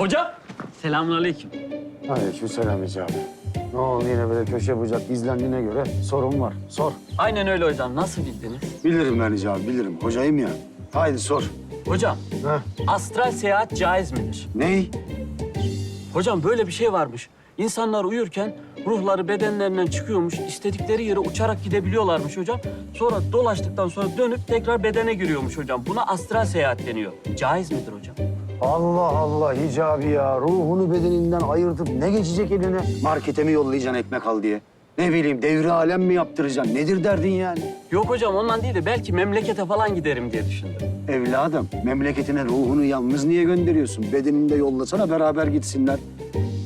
Hocam. Selamünaleyküm. Aleykümselam Hicabi. Ne oldu yine böyle köşe bucak izlendiğine göre sorun var. Sor. Aynen öyle hocam. Nasıl bildiniz? Bilirim ben Hicabi, bilirim. Hocayım ya. Haydi sor. Hocam, Heh. astral seyahat caiz midir? Ney? Hocam böyle bir şey varmış. İnsanlar uyurken ruhları bedenlerinden çıkıyormuş. istedikleri yere uçarak gidebiliyorlarmış hocam. Sonra dolaştıktan sonra dönüp tekrar bedene giriyormuş hocam. Buna astral seyahat deniyor. Caiz midir hocam? Allah Allah Hicabi ya. Ruhunu bedeninden ayırtıp ne geçecek eline? Markete mi yollayacaksın ekmek al diye? Ne bileyim devri alem mi yaptıracaksın? Nedir derdin yani? Yok hocam ondan değil de belki memlekete falan giderim diye düşündüm. Evladım, memleketine ruhunu yalnız niye gönderiyorsun? Bedenini de yollasana beraber gitsinler.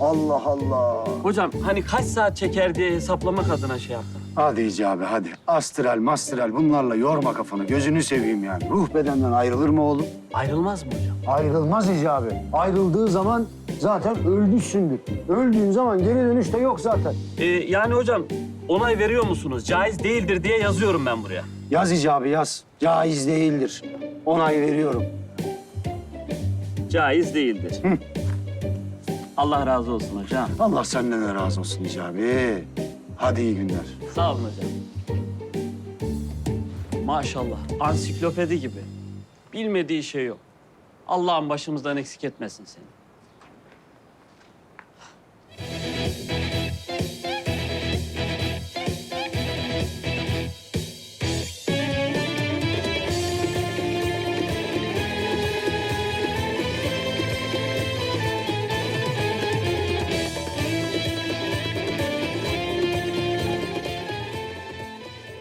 Allah Allah. Hocam hani kaç saat çeker diye hesaplamak adına şey yaptım. Hadi Hicabi hadi. Astral, mastral bunlarla yorma kafanı. Gözünü seveyim yani. Ruh bedenden ayrılır mı oğlum? Ayrılmaz mı hocam? Ayrılmaz Hicabi. Ayrıldığı zaman zaten öldüsündür. Öldüğün zaman geri dönüş de yok zaten. Ee, yani hocam onay veriyor musunuz? Caiz değildir diye yazıyorum ben buraya. Yaz Hicabi yaz. Caiz değildir. Onay veriyorum. Caiz değildir. Allah razı olsun hocam. Allah senden de razı olsun Hicabi. Hadi iyi günler. Sağ olun hocam. Maşallah ansiklopedi gibi. Bilmediği şey yok. Allah'ın başımızdan eksik etmesin seni.